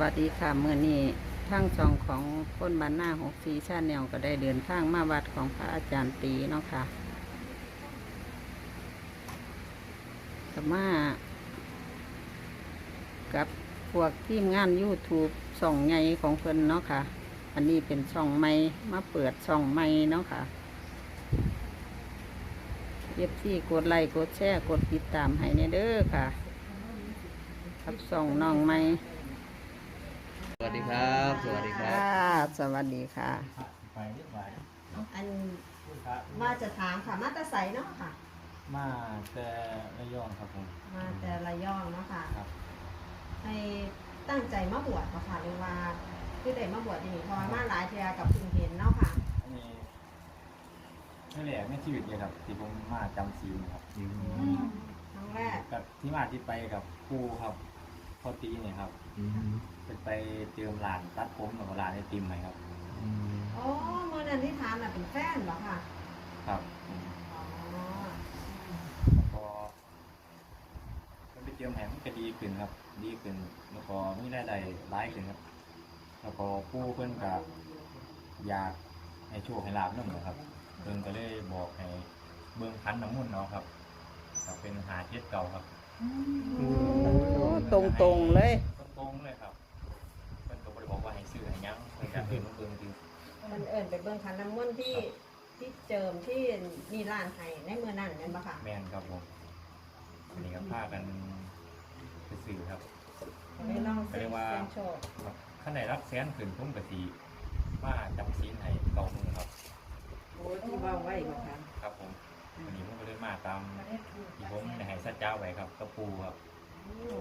วัสดีค่ะเมื่อนี้ทั้งสองของคนบ้านหน้าหกสีชาแนลก็ได้เดินทางมาวัดของพระอาจารย์ตีเนาะค่ะสมา กับพวกทีมงาน YouTube ส่องไงของเพิ่นเนาะค่ะ อันนี้เป็นช่องใหม่มาเปิดช่องใหม่เนาะค่ะเย็บที่กดไลค์กดแชร์กดติดตามให้ในเด้อค่ะ ครับส่องน้องใหม่ วัสดีครับ สวัสดีครับ ค่ะสวัสดีค่ะ ไปเรียบร้อยอันว่าจะถามค่ะ มาแตาใสเนาะค่ะ มาแต่ระยองครับผม มาแต่ระยองเนาะค่ะครับ ให้ตั้งใจมาบวชเนาะค่ะหรือว่าคือได้มาบวชนี่เพอมาหลายเทียกับเพิ่งเห็นเนาะค่ะ อันนี้นี่แหละในชีวิตเลยครับที่ผมมาจำศีลครับครั้งแรกกับที่มาที่ไปกับครูครับ พอตีเนี่ยครับเป็นไปเติมร้านตัดผมกับร้านไอติมไหมครับโอ้เมื่อนั้นที่ถามน่ะเป็นแฟนเหรอค่ะครับผมอ๋อแล้วก็มันไปเติมแหมมันก็ดีขึ้นครับ ดีขึ้นแล้วก็มีรายได้ร้ายขึ้นครับ แล้วก็ครูเพิ่นกับอยากให้โชคให้ลาบนั่นแหละครับเพิ่นก็เลยบอกให้เบิ่งพันน้ำมุ่นต์เนาะครับก็เป็นหาเจ็ดเก่าครับ ตรงตรงๆเลยตรงๆเลยครับเพิ่นก็บ่ได้บอกว่าให้ซื้อให้หยังเพิ่นก็เพิ่นเบิ่งจริงมันเอิ่นไปเบิ่งคันน้ำมนต์ที่ที่เจิมที่มีร้านไห้ในเมื่อนั้นนั่นปะค่ะแม่นครับผมอันนี้ก็พากันไปซื้อครับก็เลยลองเสี่ยงเรียกว่าเสี่ยงโชคขั้นไหนรับแสนขึ้นผมก็สิมาจำศีลให้เก่ามือครับ โอ้ที่ว่าไว้บ่คะครับผม วันนี้ผมก็เลยมาตามที่ผมได้ให้สัจจาไว้ครับกับปู่ครับโอ้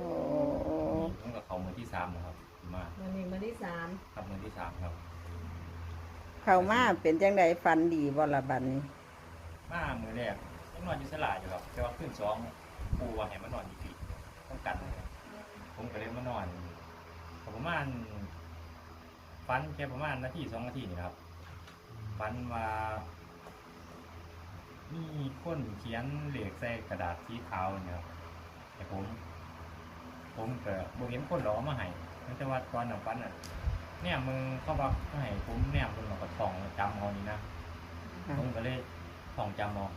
ผมกับเขามือที่สามนะครับ มาวันนี้มื้อที่สามครับมือที่สามครับ เข้ามาเป็นจังไดฟันดีบ่ละบัดนี้ มามือแรกยังนอนอยู่สลาอยู่ครับ แต่ว่าขึ้นสองปู่ว่าให้มานอนอยู่ที่ต้องกันนะครับผมก็เลยมานอนก็ประมาณฟันแค่ประมาณนาทีสองนาทีนี่นะครับฟันว่า มีคนเขียนเหล็กใส่กระดาษสีขาวเนี่ยครับแต่ผม ผมก็บ่เห็นคนหรอกเอามาให้แต่ว่าตอนนั้นฟันอะเนี่ยมึงเข้ามาให้ผมเนี่ยมึงก็ท่องจำเอานี่นะค่ะผมก็เลยท่องจำเอา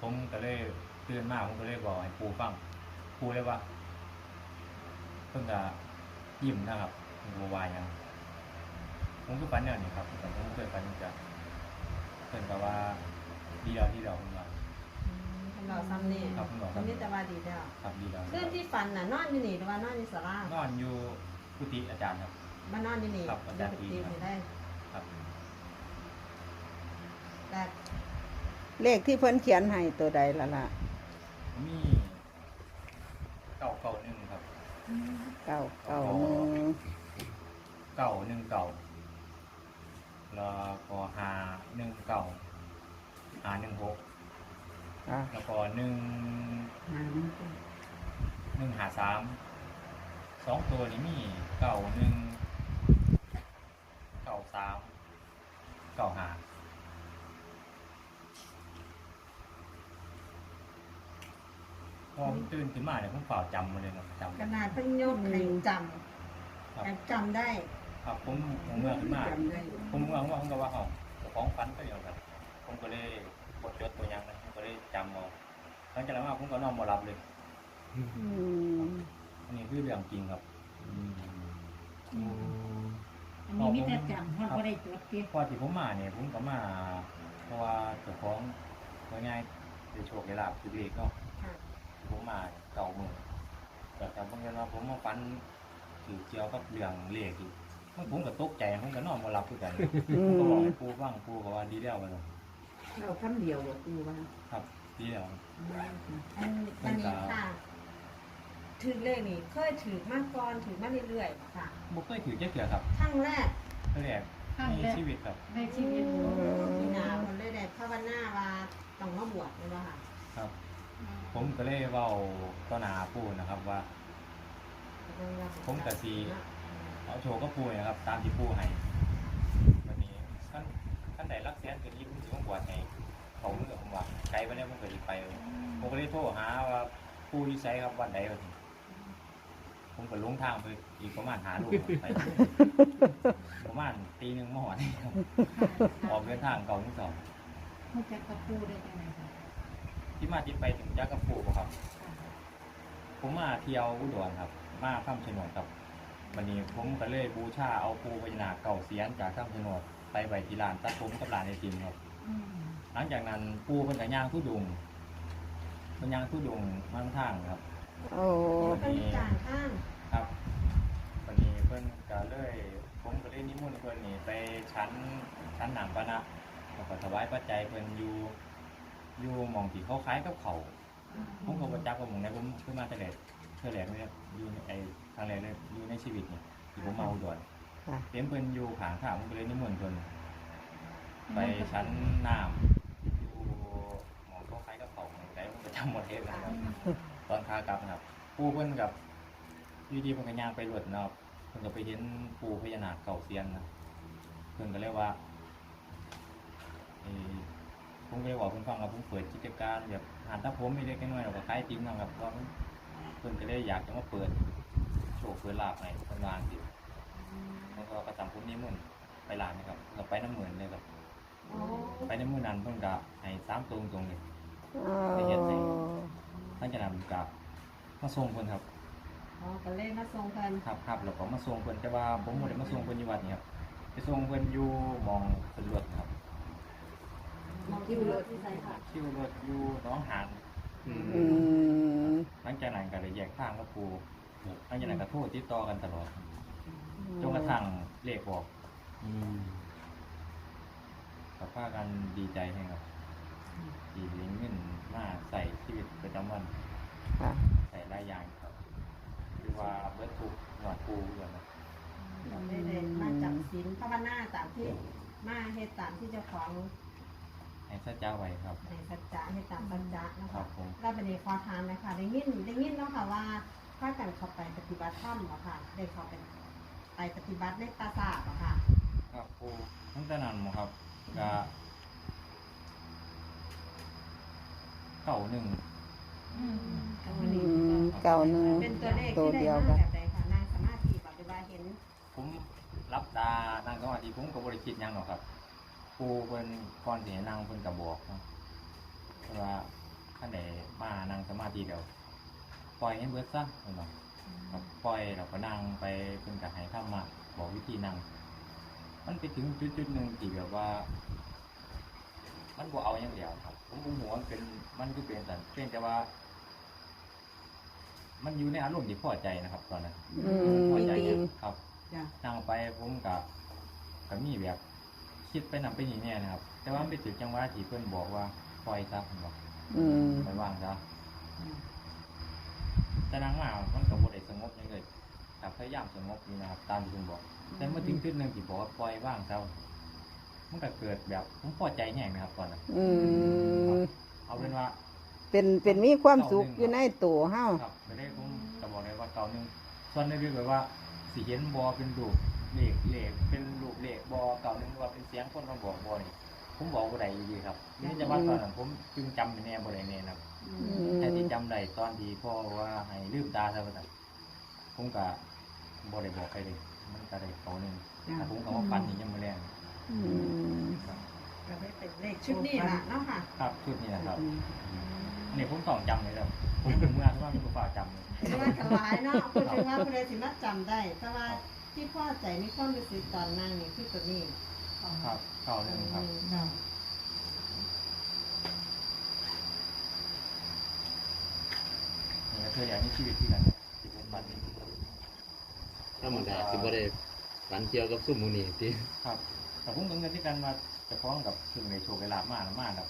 ผมก็เลยตื่นมาผมก็เลยบอกให้ครูฟังครูเลยว่าเพิ่งจะยิ้มนะครับผมก็วายหยังผมก็ฝันเนี่ยนี่ครับแต่ผมเคยฝันจะเพิ่นก็ว่า ดีแล้วดีแล้วผมว่าอืมสำหรับซ้ำนี่ครับผมบอกซ้ำนี่แต่ว่าดีแล้วครับดีแล้วคืนที่ฝันน่ะนอนอยู่นี่หรือว่านอนอยู่ศาลานอนอยู่กุฏิอาจารย์ครับ มานอนอยู่นี่ครับอาจารย์ปกติครับไม่ได้ครับแต่เลขที่เพิ่นเขียนให้ตัวใดละล่ะมีเก่าเก่าหนึ่งครับ เก้าเก้าหนึ่งเก่าหนึ่งเก่าแล้วก็หาหนึ่งเก่าหาหนึ่งหกค่ะแล้วก็หนึ่งหาหนึ่งหาสามสองตัวนี้มีเก่าหนึ่งเก่าสามเก่าหาพอผมตื่นขึ้นมาเนี่ยผมเปล่าจำมาเลยครับจำขนาดเพิ่งยกให้จครับำแต่จำได้ ครับผมผมเมื่อขึ้นมาจำได้ผมเมื่อผมก็ว่าเอาของฟันก็เดียวกัน ผมก็เลยกดจดตัวอยังนะผมก็เลยจำเอาหลังจากนั้นมาผมก็นอนมารับเลยอืมอันนี้คือเรื่องจริงครับอันนี้มีแต่จำเพราะบ่ได้จดเก็บพอที่ผมมาเนี่ยผมก็มาเพราะว่าเจ้าของว่าง่ายได้โชคได้ลาบคือเด็กเนาะค่ะผมมาเก่ามือแต่แต่บางทีว่าผมมาฟันถือเกี่ยวกับเรื่องเลขอีกมันผมก็ตกใจผมก็นอนมารับคือกันอืผมก็บอกมให้ปูฟังปูก็ว่าดีแล้วกันเราคำเดียวบ่กูว่าครับดีแล้วอันอันนี้ค่ะ ถือเลขนี่เคยถือมาก่อนถือมาเรื่อยๆค่ะบ่เคยถือเจ๊เกี่ยวครับครั้งแรกครั้งแรกในชีวิตครับ ในชีวิตมีนาคนเลยได้ภาวนาว่าต้องมาบวชเลยว่าค่ะครับ ผมก็เลยเว้าต่อหน้าปูนะครับว่า ผมก็สิ เอาโชว์ก็ปูนะครับ ตามที่ปูให้วันนี้ขั้นขั้นใดรักแสนเกินนี้ผมสิต้องบวชให้เขาเมื่อ ผมว่าไกลไปเนี่ยผมก็สิไปผมก็เลยโทรหาว่าปูอยู่ไสครับวันใดวันนี้ผมก็ลงทางไปอีกประมาณหาลูกไปประมาณตีหนึ่งมอนี่ครับออกเดินทางเก่าที่สองเขาจะกระปูได้จังไงคะที่มาที่ไปถึงจักรปูบ่ครับ ผมมาเที่ยวอุดรครับ มาข้ามชะโนดครับวันนี้ผมก็เลยบูชาเอาปูพญานาคเก่าเสียนจากข้ามชะโนดไปไว้ที่ร้านตัดผมกับร้านไอติมครับ อืม หลังจากนั้นปูเป็นกับย่างทุดุงเป็นย่างทุดุงมั่งทางครับ โอ้เป็นจานข้างครับวันนี้เพิ่นก็เลยผมก็เลยนิมนต์เพิ่นนี่ไปชั้นชั้นหนังปะนะแล้วก็ถวายปัจจัยเพิ่นอยู่อยู่หมองที่เขาคล้ายกับเขาผมก็บ่จักว่าหมองไหนผมเพิ่งมาแต่แรกเท่าแรกเลยครับอยู่ในไอ้ครั้งแรกเลยอยู่ในชีวิตเนี่ยที่ผมมาอุดรค่ะเต็มเพิ่นอยู่ข้างทางผมก็เลยนิมนต์เพิ่นไปชั้นน้ำ จำหมดเทศนะครับตอนขากลับนะครับปูเพิ่นกับอยูดีเพิ่นก็ย่างไปรวดนะครับเพิ่นก็ไปเห็นปูพญานาคเก่าเซียนนะเพิ่นก็เรียกว่าเอ่อผมก็เลยบอกเพิ่นฟังว่าผมเปิดกิจการแบบหานตาผมไม่เล็กน้อยเราก็ขายติ้มนะครับว่าเพิ่นก็เลยอยากจะมาเปิดโชว์เปิดลาบให้เพิ่นวางสิแล้วก็กระทำผมนี่มุ่นต์ไปร้านนะครับก็ไปน้ำเหมือนเลยครับโอ้ไปน้ำมือนั้นเพิ่นก็ให้สามตรงตรงๆเลย โอ้หลังจากนั้นก็มาส่งเพิ่นครับอ๋อก็เลยมาส่งเพิ่นครับครับแล้วก็มาส่งเพิ่นแต่ว่าผมบ่ได้มาส่งเพิ่นอยู่วัดนี่ครับไปส่งเพิ่นอยู่หมองสรวจครับมองคิวรถที่ใส่ค่ะคิวรถอยู่หน้องหานอืมหลังจากนั้นก็ได้แยกทางกับครูหลังจากนั้นก็โทรติดต่อกันตลอดจนกระทั่งเลขบอกก็พากันดีใจให้ครับ ดีเลี้ยงเงินมาใส่ชีวิตประจำวัน ค่ะใส่หลายอย่างครับคือว่าเบิดทุกหนวดปูเลยนะเราได้เลยมาจับศีลภาวนาตามที่มาเฮ็ดตามที่เจ้าของให้สัจจะไว้ครับ ในสัจจะให้ตามสัจจะนะครัคะบผม แล้วประเด็นขอถามนะคะได้ยินได้ยินเนาะค่ะว่าถ้ากันเข้าไปปฏิบัติธรรมเหรอค่ะได้เข้าไปไปปฏิบัติในปราสาทเหรอค่ะ ครับปูตั้งแต่นั้นหมครับก็ เก่าหนึ่งอืมอืมเก่าหนึ่งเป็นตัวเลขตัวที่ได้เดียวมากันแบบใดค่ะนางสมาธิปฏิบัติเห็น ผมรับตานั่งสมาธิผมก็บริคิดหยังหรอกครับปูเพิ่นก่อนสิให้นั่งเพิ่นก็บอกเนาะว่าท่านใดมานั่งสมาธิเดี๋ยวปล่อยให้เบิดซะเพิ่นบอกครับปล่อยเราก็นั่งไปเพิ่นก็ให้ทำมาบอกวิธีนั่งมันไปถึงจุดๆหนึ่งที่แบบว่า มันบ่เอาอย่างเดียวครับ ผมบ่ฮู้ว่ามันเป็นมันคือเป็นสันเพียงแต่ว่า มันอยู่ในอารมณ์ที่พอใจนะครับ ตอนนั้นอืพอใจมครับจ้ะนั่งไปผมกับกับมีแบบคิดไปนำไปนี่เนี่ยนะครับ แต่ว่ามันไปถึงจังหวะที่เพื่อนบอกว่าปล่อยซะผมบอกอืมปล่อยวางซะแต่นั่งมามันกับบได้สงบอยังเลยกับพยายามสงบอยู่นะครับ ตามที่เพื่อนบอก แต่เมื่อถึงจุดหนึ่งที่บอกว่าปล่อยว่างซะ มันก็เกิดแบบผมพอใจแห้งนะครับตอนนั้นอืมเอาเป็นว่า เป็นเป็นมีความสุขอยู่ในตัวเฮาครับไม่ได้ผมจะบอกเลยว่าเก่าหนึ่งส่วนในเรื่องแบบว่าสีเห็นบอเป็นรูปเลขเลขเป็นรูปเลขบอเก่าหนึ่งว่าเป็นเสียงคนมาบอกบอนี่ผมบอกบ่ได้อยู่ดีครับนี่จะว่าตอนนั้นผมจึงจำเป็นแน่บ่ได้แน่นะครับอืแต่ที่มจำได้ตอนที่พ่อว่าให้ลืมตาซะว่าซั่นผมก็บ่ได้บอกใครเลยมันก็ได้เก่าหนึ่งแต่ผมก็ว่าฟันนี่ยังไม่แรง อืมครับก็ได้เป็นเลขชุดนี้ล่ะเนาะค่ะครับชุดนี้นะครับอันนี้ผมต้องจำเลยครับผมถึงเมื่อที่ว่ามีผู้ฝ่าจำเลยแต่ว่าถวายเนาะพูดถึงว่าผู้ใดสิมาจำได้ แต่ว่าที่พ่อใจมีความรู้สึกตอนนั่งนี่คือตัวนี้ครับเก่าหนึ่งครับค่ะนี่ก็คืออย่างนี้ชีวิตที่กันที่ผมปันธรรมดาสิบ่ได้ฝันเกี่ยวกับซุ่มหมูนี่ติครับ แต่ผมก็เงินที่กันมาจะฟ้องกับถึงในโชว์เวลามากมากครับ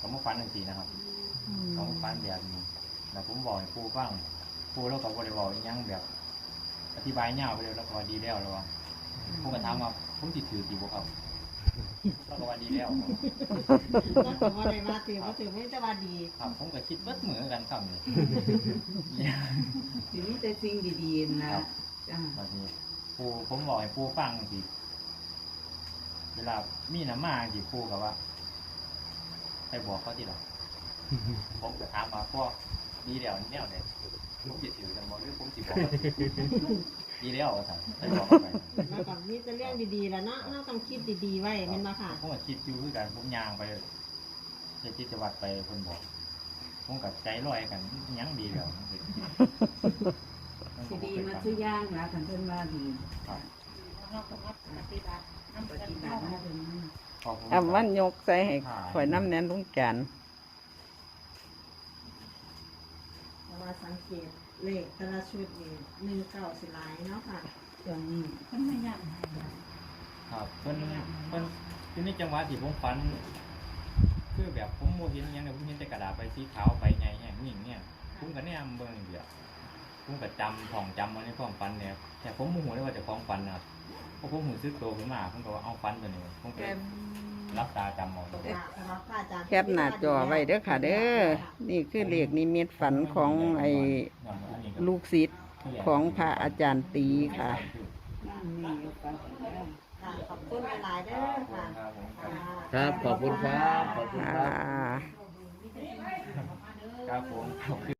ก็มาฟันหนึ่งทีนะครับเขามาฟันแบบนี้แล้วผมบอกให้ครูฟังครูแล้วก็บริบอกอีกอยังแบบ อธิบายเงาวไปเลยแล้วก็ว่าดีแล้วแล้วว่าผมก็ถามว่าผมติดถือดีบ่ครับแล้วก็ว่าดีแล้วแล้วผมว่าได้มาถือว่าถือไม่จะว่าดีครับผมก็คิดเบิดเหมือนกันครับนี่ทีนี้แต่สิ่งดีๆนะจ้ะบางทีครูผมบอกให้ครูฟังสิ เวลามีน้ำมาสิครูกับว่าไปบอกเขาที่หลังผมก็ถามมาพวกดีแล้วแนวไหนผมจิตถือกันบอกหรือผมจิบอกดีแล้วสั่งไปบอกเขาไปแล้วก็มีแต่เรื่องดีๆแล้วเนาะเราต้องคิดดีๆไว้แม่นบ่ค่ะ ผมก็คิดอยู่คือกันผมยางไปจะคิดจะวัดไปคนบอก ผมกับใจลอยกันยังดีแล้วสิดีมาซื้อย่างนะคันเพิ่นว่าดี ครับ เราก็มาปฏิบัติน้ำปฏิบัติมาถึงนั้นพอผมอ่ำวันยกใส่ให้ข่อยน้ำแน่นลุงจันเพราะว่าสังเกตเลขแต่ละชุดนี่หนึ่งเก้าสิหลายเนาะค่ะช่วงนี้เพิ่นมาย่ำให้นะครับเพิ่นเพิ่นที่นี่จังหวะที่ผมฝัน คือแบบผมโมเห็นอิหยังเนี่ยผมเห็นแต่กระดาษใบสีขาวใบใหญ่เนี่ยนิ่งเนี่ยผมก็เนี่ยเบิ่งเดียวผมก็จำท่องจำมาในความฝันเนี่ยแต่ผมโมโหเลยว่าจะความฝันนะครับ เพราะผมหูซึกตัวขึ้นมาผมก็ว่าเอาฝันตัวนี้ผมก็รับตาจำเอาค่ะสำหรับพระอาจารย์แคปหน้าจอไว้เด้อค่ะ เด้อ นี่คือเลขนิมิตฝันของไอ้ลูกศิษย์ของพระอาจารย์ตีค่ะย่างนี่อยู่กันแล้วค่ะขอบคุณหลายๆเด้อค่ะครับผมครับครับ ขอบคุณครับ ขอบคุณอ่าครับ ครับผม